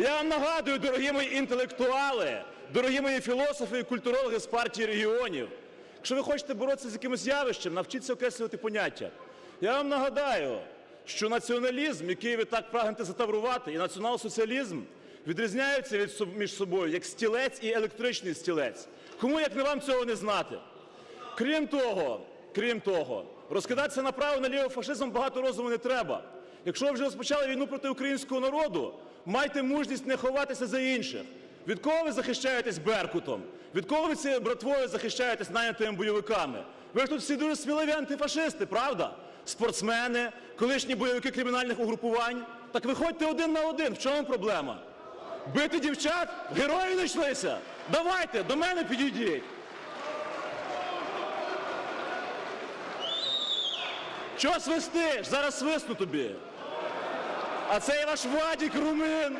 Я вам нагадую, дорогі мої інтелектуали, дорогі мої філософи і культурологи з партії регіонів, якщо ви хочете боротися з якимось явищем, навчіться окреслювати поняття. Я вам нагадаю, що націоналізм, який ви так прагнете затаврувати, і націонал-соціалізм відрізняються від між собою як стілець і електричний стілець. Кому як не вам цього не знати? Крім того, крім того, розкидатися направо-наліво фашизмом багато розуму не треба. Якщо ви вже розпочали війну проти українського народу, майте мужність не ховатися за інших. Від кого ви захищаєтесь Беркутом? Від кого ви цією братвою захищаєтесь нанятими бойовиками? Ви ж тут всі дуже сміливі антифашисти, правда? Спортсмени, колишні бойовики кримінальних угрупувань. Так виходьте один на один. В чому проблема? Бити дівчат? Герої знайшлися? Давайте, до мене підійдіть. Чого свистиш? Зараз свисну тобі. А цей ваш Вадік Румин,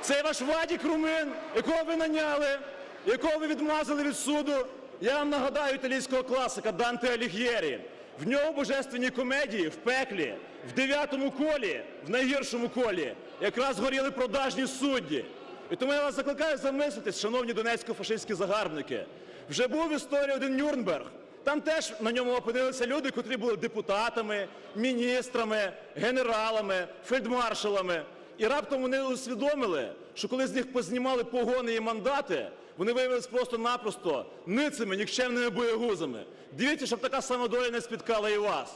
цей ваш Вадік Румин, якого ви наняли, якого ви відмазали від суду. Я вам нагадаю італійського класика Данте Аліг'єрі. В нього божественні комедії в пеклі, в дев'ятому колі, в найгіршому колі, якраз горіли продажні судді. І тому я вас закликаю замислитись, шановні донецько-фашистські загарбники. Вже був в історії один Нюрнберг. Там теж на ньому опинилися люди, котрі були депутатами, міністрами, генералами, фельдмаршалами. І раптом вони усвідомили, що коли з них познімали погони і мандати, вони виявилися просто-напросто ницими, нікчемними боєгузами. Дивіться, щоб така сама доля не спіткала і вас.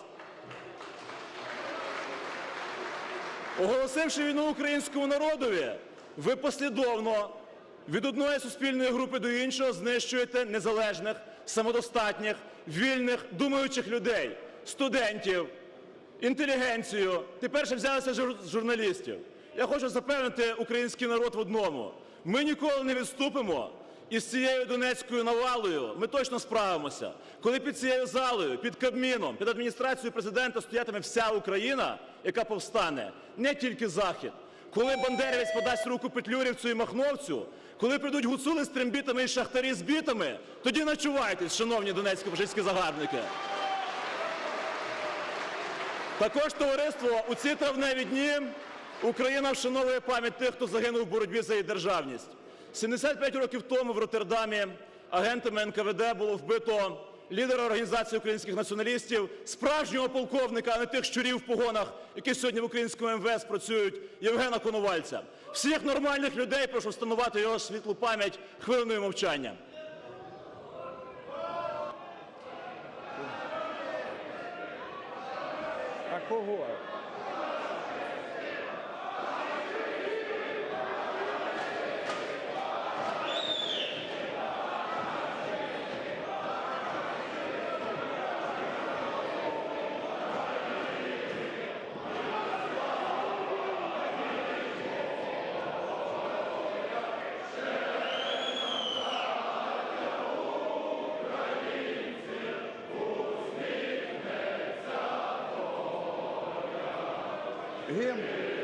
Оголосивши війну українському народові, ви послідовно від одної суспільної групи до іншого знищуєте незалежних, самодостатніх, вільних, думаючих людей, студентів, інтелігенцію. Тепер ще взялися з журналістів. Я хочу запевнити український народ в одному: ми ніколи не відступимо. І з цією донецькою навалою ми точно справимося. Коли під цією залою, під Кабміном, під адміністрацією президента стоятиме вся Україна, яка повстане, не тільки Захід. Коли бандерівець подасть руку Петлюрівцю і Махновцю, коли прийдуть гуцули з трембітами і шахтарі з бітами, тоді начувайтесь, шановні донецько-фашистські загарбники. Також товариство у ці травневі дні Україна вшановує пам'ять тих, хто загинув в боротьбі за її державність. 75 років тому в Роттердамі агентами НКВД було вбито лідера організації українських націоналістів, справжнього полковника, а не тих щурів в погонах, які сьогодні в українському МВС працюють, Євгена Коновальця. Всіх нормальних людей прошу встановити його світлу пам'ять хвилиною мовчання. А him.